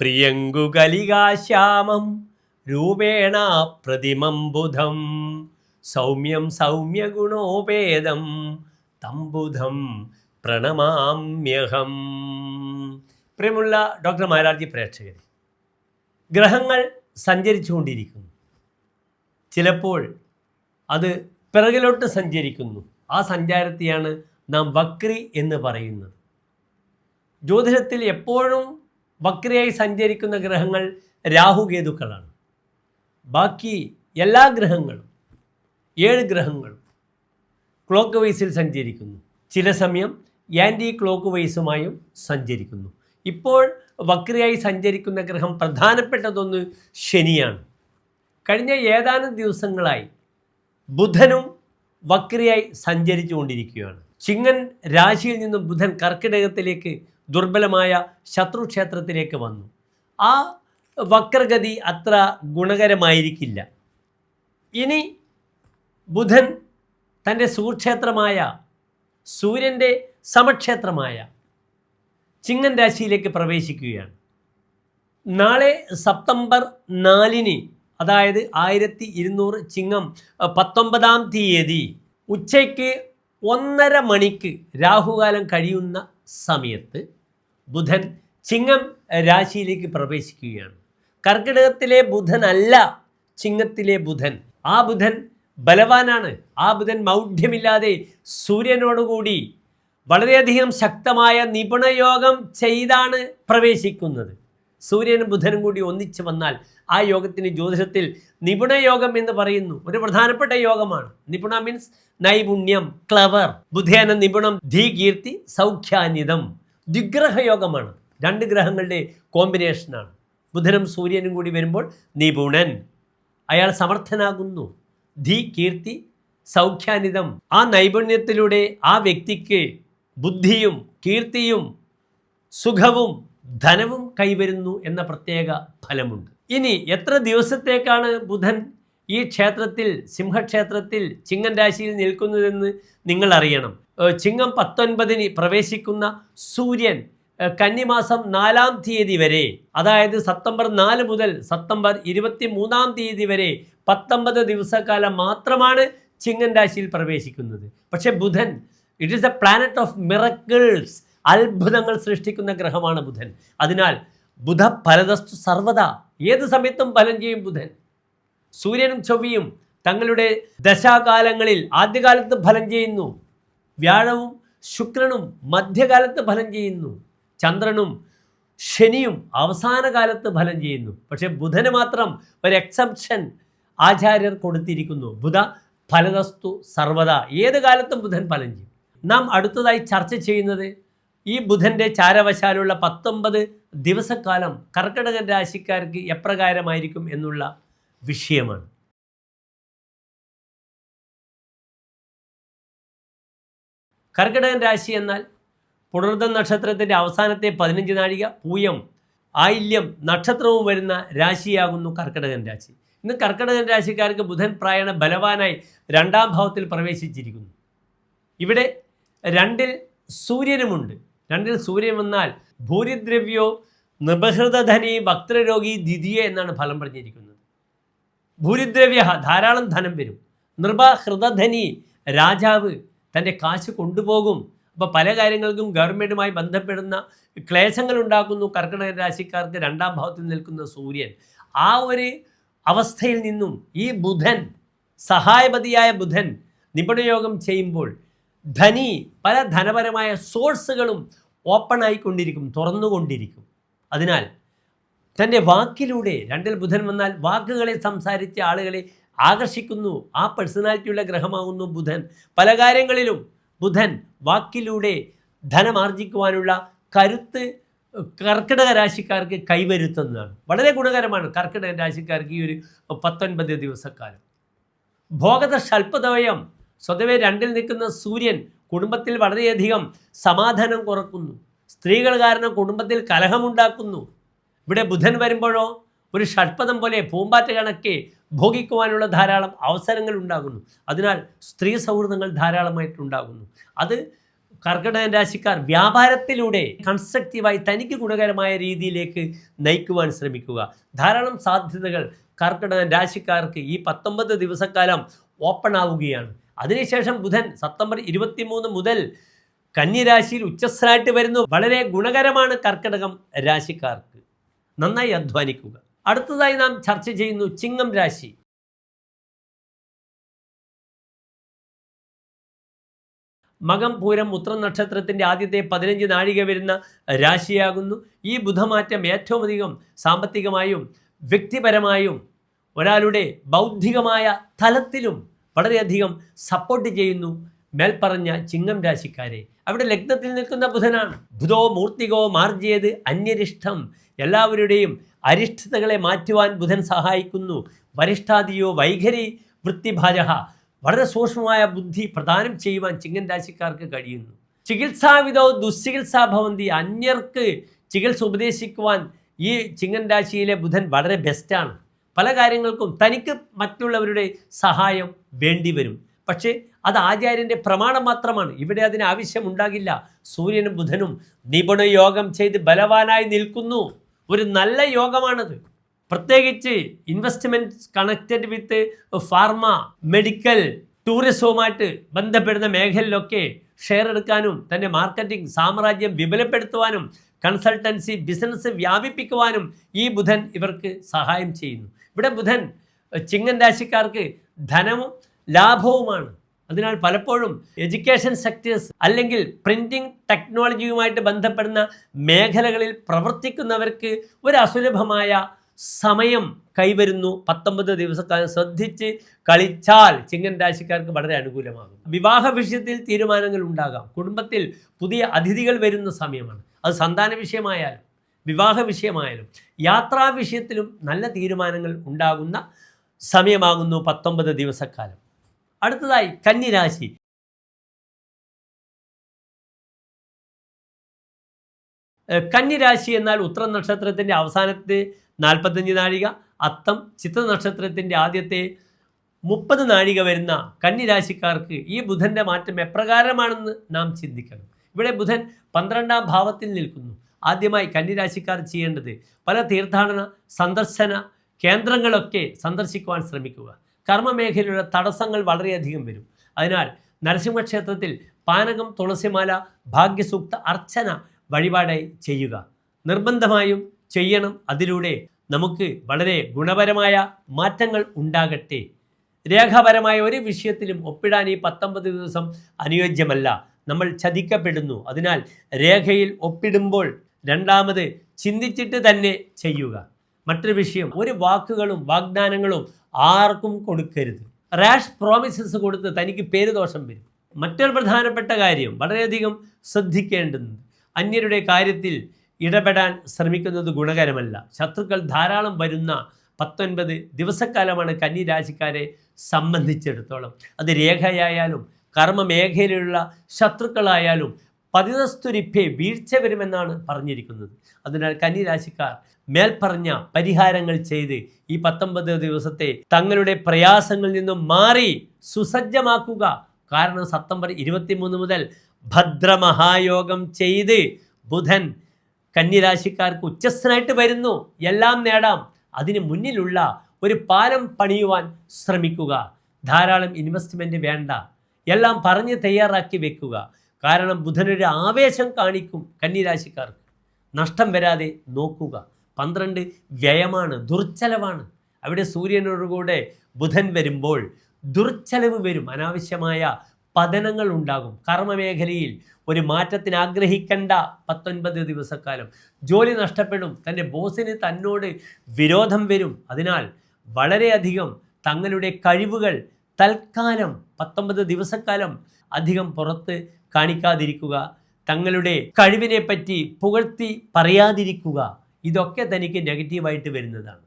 പ്രിയങ്കുകലികാശ്യാമം രൂപേണ പ്രതിമം ബുധം സൗമ്യം സൗമ്യഗുണോപേദം തംബുധം പ്രണമാമ്യഹം. പ്രിയമുള്ള ഡോക്ടർ മാരാർജി പ്രേക്ഷകർ ഗ്രഹങ്ങൾ സഞ്ചരിച്ചുകൊണ്ടിരിക്കുന്നു. ചിലപ്പോൾ അത് പിറകിലോട്ട് സഞ്ചരിക്കുന്നു. ആ സഞ്ചാരത്തെയാണ് നാം വക്രി എന്ന് പറയുന്നത്. ജ്യോതിഷത്തിൽ എപ്പോഴും വക്രിയായി സഞ്ചരിക്കുന്ന ഗ്രഹങ്ങൾ രാഹുകേതുക്കളാണ്. ബാക്കി എല്ലാ ഗ്രഹങ്ങളും ഏഴ് ഗ്രഹങ്ങളും ക്ലോക്ക് വൈസിൽ സഞ്ചരിക്കുന്നു. ചില സമയം ആന്റി ക്ലോക്ക് വൈസുമായും സഞ്ചരിക്കുന്നു. ഇപ്പോൾ വക്രയായി സഞ്ചരിക്കുന്ന ഗ്രഹം പ്രധാനപ്പെട്ടതൊന്ന് ശനിയാണ്. കഴിഞ്ഞ ഏതാനും ദിവസങ്ങളായി ബുധനും വക്രയായി സഞ്ചരിച്ചു കൊണ്ടിരിക്കുകയാണ് ചിങ്ങൻ രാശിയിൽ നിന്നും ബുധൻ കർക്കിടകത്തിലേക്ക് ദുർബലമായ ശത്രുക്ഷേത്രത്തിലേക്ക് വന്നു. ആ വക്രഗതി അത്ര ഗുണകരമായിരിക്കില്ല. ഇനി ബുധൻ തന്റെ സുക്ഷേത്രമായ സൂര്യന്റെ സമക്ഷേത്രമായ ചിങ്ങൻ രാശിയിലേക്ക് പ്രവേശിക്കുകയാണ്. നാളെ സെപ്റ്റംബർ നാലിന് അതായത് ആയിരത്തി ഇരുന്നൂറ് ചിങ്ങം പത്തൊമ്പതാം തീയതി ഉച്ചയ്ക്ക് ഒന്നര മണിക്ക് രാഹുകാലം കഴിയുന്ന സമയത്ത് ബുധൻ ചിങ്ങം രാശിയിലേക്ക് പ്രവേശിക്കുകയാണ്. കർക്കിടകത്തിലെ ബുധനല്ല ചിങ്ങത്തിലെ ബുധൻ. ആ ബുധൻ ബലവാനാണ്. ആ ബുധൻ മൗഢ്യമില്ലാതെ സൂര്യനോടുകൂടി വളരെയധികം ശക്തമായ നിപുണയോഗം ചെയ്താണ് പ്രവേശിക്കുന്നത്. സൂര്യനും ബുധനും കൂടി ഒന്നിച്ചു വന്നാൽ ആ യോഗത്തിന് ജ്യോതിഷത്തിൽ നിപുണയോഗം എന്ന് പറയുന്നു. ഒരു പ്രധാനപ്പെട്ട യോഗമാണ്. നിപുണ മീൻസ് നൈപുണ്യം ക്ലവർ ബുധേന നിപുണം ധീകീർത്തി സൗഖ്യാനിതം ദിഗ്രഹ യോഗമാണ് രണ്ട് ഗ്രഹങ്ങളുടെ കോമ്പിനേഷനാണ് ബുധനും സൂര്യനും കൂടി വരുമ്പോൾ നിപുണൻ. അയാൾ സമർത്ഥനാകുന്നു. ധീ കീർത്തി സൗഖ്യാനിതം. ആ നൈപുണ്യത്തിലൂടെ ആ വ്യക്തിക്ക് ബുദ്ധിയും കീർത്തിയും സുഖവും ധനവും കൈവരുന്നു എന്ന പ്രത്യേക ഫലമുണ്ട്. ഇനി എത്ര ദിവസത്തേക്കാണ് ബുധൻ ഈ ക്ഷേത്രത്തിൽ സിംഹക്ഷേത്രത്തിൽ ചിങ്ങൻ രാശിയിൽ നിൽക്കുന്നതെന്ന് നിങ്ങൾ അറിയണം ചിങ്ങം പത്തൊൻപതിന് പ്രവേശിക്കുന്ന സൂര്യൻ കന്നിമാസം നാലാം തീയതി വരെ അതായത് സെപ്റ്റംബർ നാല് മുതൽ സെപ്റ്റംബർ ഇരുപത്തി മൂന്നാം തീയതി വരെ പത്തൊമ്പത് ദിവസക്കാലം മാത്രമാണ് ചിങ്ങൻ രാശിയിൽ പ്രവേശിക്കുന്നത്. പക്ഷേ ബുധൻ it is a planet of miracles അത്ഭുതങ്ങൾ സൃഷ്ടിക്കുന്ന ഗ്രഹമാണ് ബുധൻ. അതിനാൽ ബുധ ഫലതസ്തു സർവത ഏത് സമയത്തും ഫലം ചെയ്യും ബുധൻ. സൂര്യനും ചൊവ്വയും തങ്ങളുടെ ദശാകാലങ്ങളിൽ ആദ്യകാലത്ത് ഫലം ചെയ്യുന്നു. വ്യാഴവും ശുക്രനും മധ്യകാലത്ത് ഫലം ചെയ്യുന്നു. ചന്ദ്രനും ശനിയും അവസാന കാലത്ത് ഫലം ചെയ്യുന്നു. പക്ഷേ ബുധന് മാത്രം ഒരു എക്സെപ്ഷൻ ആചാര്യർ കൊടുത്തിരിക്കുന്നു. ബുധ ഫലതസ്തു സർവത ഏത് കാലത്തും ബുധൻ ഫലം ചെയ്യും. നാം അടുത്തതായി ചർച്ച ചെയ്യുന്നത് ഈ ബുധന്റെ ചാരവശാലുള്ള പത്തൊമ്പത് ദിവസക്കാലം കർക്കിടകൻ രാശിക്കാർക്ക് എപ്രകാരമായിരിക്കും എന്നുള്ള വിഷയമാണ്. കർക്കിടകൻ രാശി എന്നാൽ പുണർദ്ധ നക്ഷത്രത്തിന്റെ അവസാനത്തെ പതിനഞ്ച് നാഴിക പൂയം ആയില്യം നക്ഷത്രവും വരുന്ന രാശിയാകുന്നു കർക്കിടകൻ രാശി. ഇന്ന് കർക്കിടകൻ രാശിക്കാർക്ക് ബുധൻ പ്രായണ ബലവാനായി രണ്ടാം ഭാവത്തിൽ പ്രവേശിച്ചിരിക്കുന്നു. ഇവിടെ രണ്ടിൽ സൂര്യനുമുണ്ട്. രണ്ടിൽ സൂര്യൻ വന്നാൽ ഭൂരിദ്രവ്യോ നിബഹൃതധനി ഭക്തരോഗി ദ്വിതീയ എന്നാണ് ഫലം പറഞ്ഞിരിക്കുന്നത്. ഭൂരിദ്രവ്യ ധാരാളം ധനം വരും. നൃപഹൃതധനി രാജാവ് തന്റെ കാശ് കൊണ്ടുപോകും. അപ്പോൾ പല കാര്യങ്ങൾക്കും ഗവൺമെന്റുമായി ബന്ധപ്പെടുന്ന ക്ലേശങ്ങൾ ഉണ്ടാക്കുന്നു. കർക്കിടക രാശിക്കാർക്ക് രണ്ടാം ഭാവത്തിൽ നിൽക്കുന്ന സൂര്യൻ. ആ ഒരു അവസ്ഥയിൽ നിന്നും ഈ ബുധൻ സഹായപതിയായ ബുധൻ നിപുണയോഗം ചെയ്യുമ്പോൾ ധനി പല ധനപരമായ സോഴ്സുകളും ഓപ്പൺ ആയിക്കൊണ്ടിരിക്കും തുറന്നുകൊണ്ടിരിക്കും. അതിനാൽ തന്റെ വാക്കിലൂടെ രണ്ടിൽ ബുധൻ വന്നാൽ വാക്കുകളെ സംസാരിച്ച ആളുകളെ ആകർഷിക്കുന്നു. ആ പേഴ്സണാലിറ്റിയുള്ള ഗ്രഹമാകുന്നു ബുധൻ. പല കാര്യങ്ങളിലും ബുധൻ വാക്കിലൂടെ ധനമാർജിക്കുവാനുള്ള കരുത്ത് കർക്കിടക രാശിക്കാർക്ക് കൈവരുത്തുന്നതാണ്. വളരെ ഗുണകരമാണ് കർക്കിടക രാശിക്കാർക്ക് ഈ ഒരു പത്തൊൻപത് ദിവസക്കാലം. ഭോഗത ശൽപ്പതവയം സ്വതവേ രണ്ടിൽ നിൽക്കുന്ന സൂര്യൻ കുടുംബത്തിൽ വളരെയധികം സമാധാനം കുറക്കുന്നു. സ്ത്രീകൾ കാരണം കുടുംബത്തിൽ കലഹമുണ്ടാക്കുന്നു. ഇവിടെ ബുധൻ വരുമ്പോഴോ ഒരു ഷഡ്പദം പോലെ പൂമ്പാറ്റ കണക്കെ ഭോഗിക്കുവാനുള്ള ധാരാളം അവസരങ്ങൾ ഉണ്ടാകുന്നു. അതിനാൽ സ്ത്രീ സൗഹൃദങ്ങൾ ധാരാളമായിട്ടുണ്ടാകുന്നു അത് കർക്കിടക രാശിക്കാർ വ്യാപാരത്തിലൂടെ കൺസ്ട്രക്റ്റീവായി തനിക്ക് ഗുണകരമായ രീതിയിലേക്ക് നയിക്കുവാൻ ശ്രമിക്കുക. ധാരാളം സാധ്യതകൾ കർക്കിടക രാശിക്കാർക്ക് ഈ പത്തൊമ്പത് ദിവസക്കാലം ഓപ്പൺ ആവുകയാണ്. അതിനുശേഷം ബുധൻ സെപ്റ്റംബർ ഇരുപത്തിമൂന്ന് മുതൽ കന്യരാശിയിൽ ഉച്ചസ്ഥരായിട്ട് വരുന്നു. വളരെ ഗുണകരമാണ് കർക്കിടകം രാശിക്കാർക്ക്. നന്നായി അധ്വാനിക്കുക. അടുത്തതായി നാം ചർച്ച ചെയ്യുന്നു ചിങ്ങം രാശി. മകം പൂരം ഉത്രം നക്ഷത്രത്തിന്റെ ആദ്യത്തെ പതിനഞ്ച് നാഴിക വരുന്ന രാശിയാകുന്നു. ഈ ബുധമാറ്റം ഏറ്റവും അധികം സാമ്പത്തികമായും വ്യക്തിപരമായും ഒരാളുടെ ബൗദ്ധികമായ തലത്തിലും വളരെയധികം സപ്പോർട്ട് ചെയ്യുന്നു. മേൽപ്പറഞ്ഞ ചിങ്ങം രാശിക്കാരെ അവിടെ ലഗ്നത്തിൽ നിൽക്കുന്ന ബുധനാണ്. ബുധോ മൂർത്തികോ മാർജിയത് അന്യരിഷ്ടം എല്ലാവരുടെയും അരിഷ്ടതകളെ മാറ്റുവാൻ ബുധൻ സഹായിക്കുന്നു. വരിഷ്ഠാദിയോ വൈഖരി വൃത്തിഭാജ വളരെ സൂക്ഷ്മമായ ബുദ്ധി പ്രദാനം ചെയ്യുവാൻ ചിങ്ങൻ രാശിക്കാർക്ക് കഴിയുന്നു. ചികിത്സാവിധോ ദുശ്ചികിത്സാ ഭവന്തി. അന്യർക്ക് ചികിത്സ ഉപദേശിക്കുവാൻ ഈ ചിങ്ങൻ രാശിയിലെ ബുധൻ വളരെ ബെസ്റ്റാണ് പല കാര്യങ്ങൾക്കും തനിക്ക് മറ്റുള്ളവരുടെ സഹായം വേണ്ടിവരും. പക്ഷേ അത് ആചാര്യന്റെ പ്രമാണം മാത്രമാണ്. ഇവിടെ അതിന് ആവശ്യമുണ്ടാകില്ല. സൂര്യനും ബുധനും നിപുണ യോഗം ചെയ്ത് ബലവാനായി നിൽക്കുന്നു. ഒരു നല്ല യോഗമാണത്. പ്രത്യേകിച്ച് investment connected with pharma medical ടൂറിസവുമായിട്ട് ബന്ധപ്പെടുന്ന മേഖലയിലൊക്കെ ഷെയർ എടുക്കാനും തന്റെ മാർക്കറ്റിംഗ് സാമ്രാജ്യം വിപുലപ്പെടുത്തുവാനും കൺസൾട്ടൻസി ബിസിനസ് വ്യാപിപ്പിക്കുവാനും ഈ ബുധൻ ഇവർക്ക് സഹായം ചെയ്യുന്നു. ഇവിടെ ബുധൻ ചിങ്ങൻ രാശിക്കാർക്ക് ധനവും ലാഭവുമാണ്. അതിനാൽ പലപ്പോഴും എഡ്യൂക്കേഷൻ സെക്ടേഴ്സ് അല്ലെങ്കിൽ പ്രിന്റിംഗ് ടെക്നോളജിയുമായിട്ട് ബന്ധപ്പെടുന്ന മേഖലകളിൽ പ്രവർത്തിക്കുന്നവർക്ക് ഒരു അസുലഭമായ സമയം കൈവരുന്നു. പത്തൊമ്പത് ദിവസക്കാലം ശ്രദ്ധിച്ച് കളിച്ചാൽ ചിങ്ങൻ രാശിക്കാർക്ക് വളരെ അനുകൂലമാകും. വിവാഹ വിഷയത്തിൽ തീരുമാനങ്ങൾ ഉണ്ടാകാം. കുടുംബത്തിൽ പുതിയ അതിഥികൾ വരുന്ന സമയമാണ്. അത് സന്താന വിഷയമായാലും വിവാഹ വിഷയമായാലും യാത്രാ വിഷയത്തിലും നല്ല തീരുമാനങ്ങൾ ഉണ്ടാകുന്ന സമയമാകുന്നു പത്തൊമ്പത് ദിവസക്കാലം. അടുത്തതായി കന്നിരാശി. കന്നിരാശി എന്നാൽ ഉത്തര നക്ഷത്രത്തിന്റെ അവസാനത്തെ നാൽപ്പത്തഞ്ച് നാഴിക അത്തം ചിത്ര നക്ഷത്രത്തിന്റെ ആദ്യത്തെ മുപ്പത് നാഴിക വരുന്ന കന്നിരാശിക്കാർക്ക് ഈ ബുധന്റെ മാറ്റം എപ്രകാരമാണെന്ന് നാം ചിന്തിക്കണം. ഇവിടെ ബുധൻ പന്ത്രണ്ടാം ഭാവത്തിൽ നിൽക്കുന്നു. ആദ്യമായി കന്നിരാശിക്കാർ ചെയ്യേണ്ടത് പല തീർത്ഥാടന സന്ദർശന കേന്ദ്രങ്ങളൊക്കെ സന്ദർശിക്കുവാൻ ശ്രമിക്കുക. കർമ്മമേഖലയുടെ തടസ്സങ്ങൾ വളരെയധികം വരും. അതിനാൽ നരസിംഹക്ഷേത്രത്തിൽ പാനകം തുളസിമാല ഭാഗ്യസൂക്ത അർച്ചന വഴിപാടായി ചെയ്യുക. നിർബന്ധമായും ചെയ്യണം. അതിലൂടെ നമുക്ക് വളരെ ഗുണപരമായ മാറ്റങ്ങൾ ഉണ്ടാകട്ടെ. രേഖാപരമായ ഒരു വിഷയത്തിലും ഒപ്പിടാൻ ഈ പത്തൊമ്പത് ദിവസം അനുയോജ്യമല്ല. നമ്മൾ ചതിക്കപ്പെടുന്നു. അതിനാൽ രേഖയിൽ ഒപ്പിടുമ്പോൾ രണ്ടാമത് ചിന്തിച്ചിട്ട് തന്നെ ചെയ്യുക. മറ്റൊരു വിഷയം ഒരു വാക്കുകളും വാഗ്ദാനങ്ങളും ആർക്കും കൊടുക്കരുത്. റാഷ് പ്രോമിസസ് കൊടുത്ത് തനിക്ക് പേരുദോഷം വരും. മറ്റൊരു പ്രധാനപ്പെട്ട കാര്യം വളരെയധികം ശ്രദ്ധിക്കേണ്ടുന്നത്. അന്യരുടെ കാര്യത്തിൽ ഇടപെടാൻ ശ്രമിക്കുന്നത് ഗുണകരമല്ല. ശത്രുക്കൾ ധാരാളം വരുന്ന പത്തൊൻപത് ദിവസക്കാലമാണ് കന്നി രാശിക്കാരെ സംബന്ധിച്ചിടത്തോളം. അത് രേഖയായാലും കർമ്മ മേഖലയിലുള്ള ശത്രുക്കളായാലും പതിതസ്തുരിപ്പേ വീഴ്ച വരുമെന്നാണ് പറഞ്ഞിരിക്കുന്നത്. അതിനാൽ കന്നിരാശിക്കാർ മേൽപ്പറഞ്ഞ പരിഹാരങ്ങൾ ചെയ്ത് ഈ പത്തൊമ്പത് ദിവസത്തെ തങ്ങളുടെ പ്രയാസങ്ങളിൽ നിന്നും മാറി സുസജ്ജമാക്കുക. കാരണം സെപ്റ്റംബർ ഇരുപത്തിമൂന്ന് മുതൽ ഭദ്രമഹായോഗം ചെയ്ത് ബുധൻ കന്നിരാശിക്കാർക്ക് ഉച്ചസ്ഥനായിട്ട് വരുന്നു. എല്ലാം നേടാം. അതിന് മുന്നിലുള്ള ഒരു പാലം പണിയുവാൻ ശ്രമിക്കുക. ധാരാളം ഇൻവെസ്റ്റ്മെന്റ് വേണ്ട. എല്ലാം പറഞ്ഞ് തയ്യാറാക്കി വെക്കുക. കാരണം ബുധനൊരു ആവേശം കാണിക്കും കന്നിരാശിക്കാർക്ക്. നഷ്ടം വരാതെ നോക്കുക. പന്ത്രണ്ട് വ്യയമാണ് ദുർച്ചലവാണ്. അവിടെ സൂര്യനോടുകൂടെ ബുധൻ വരുമ്പോൾ ദുർച്ചലവ് വരും. അനാവശ്യമായ പതനങ്ങൾ ഉണ്ടാകും. കർമ്മമേഖലയിൽ ഒരു മാറ്റത്തിന് ആഗ്രഹിക്കേണ്ട പത്തൊൻപത് ദിവസക്കാലം. ജോലി നഷ്ടപ്പെടും. തന്റെ ബോസിന് തന്നോട് വിരോധം വരും. അതിനാൽ വളരെയധികം തങ്ങളുടെ കഴിവുകൾ തൽക്കാലം പത്തൊമ്പത് ദിവസക്കാലം അധികം പുറത്ത് കാണിക്കാതിരിക്കുക തങ്ങളുടെ കഴിവിനെ പറ്റി പുകഴ്ത്തി പറയാതിരിക്കുക ഇതൊക്കെ തനിക്ക് നെഗറ്റീവായിട്ട് വരുന്നതാണ്.